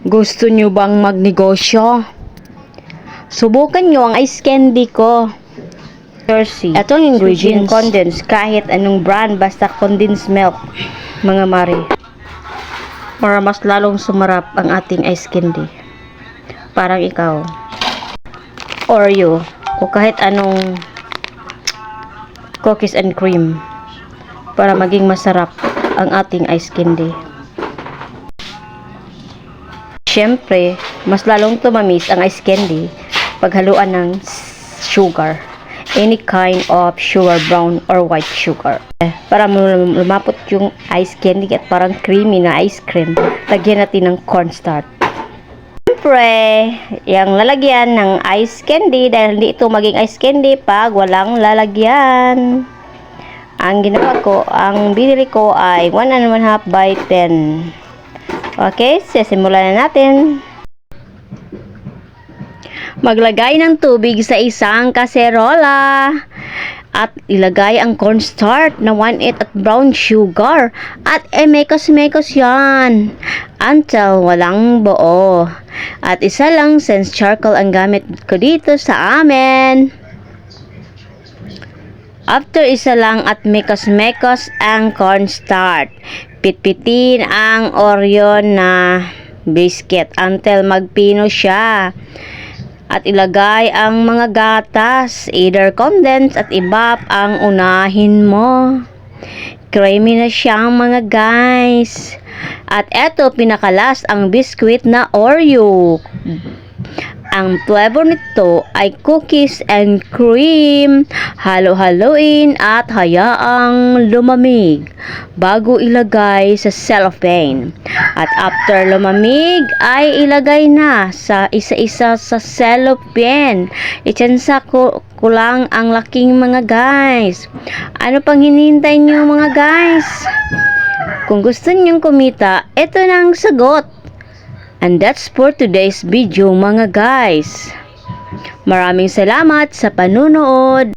Gusto nyo bang magnegosyo? Subukan nyo ang ice candy ko. Jersey. Ito ang ingredients. condensed. Kahit anong brand, basta condensed milk. Mga mari. Para mas lalong sumarap ang ating ice candy. Parang ikaw. Oreo. O kahit anong cookies and cream. Para maging masarap ang ating ice candy. Siyempre, mas lalong tumamis ang ice candy paghaluan ng sugar. Any kind of sugar, brown or white sugar. Para lum- lumapot yung ice candy at parang creamy na ice cream, lagyan natin ng cornstarch. Siyempre, yung lalagyan ng ice candy dahil hindi ito maging ice candy pag walang lalagyan. Ang ginawa ko, ang binili ko ay 1 and 1 half by 10. Okay, sisimulan na natin. Maglagay ng tubig sa isang kaserola at ilagay ang cornstarch na 1/8 at brown sugar at emekos-mekos yan until walang buo. At isa lang sense charcoal ang gamit ko dito sa amin. After isa lang at mekos-mekos ang cornstarch, pitpitin ang Oreo na biscuit until magpino siya. At ilagay ang mga gatas, either condensed at ibap ang unahin mo. Creamy na siyang mga guys. At eto pinakalas ang biscuit na Oreo. Ang flavor nito ay cookies and cream. Halo-haloin at hayaang lumamig bago ilagay sa cellophane. At after lumamig ay ilagay na sa isa-isa sa cellophane. Itsansa ko, ko lang ang laking mga guys. Ano pang hinihintay niyo mga guys? Kung gusto niyong kumita, ito na ang sagot. And that's for today's video mga guys. Maraming salamat sa panunood.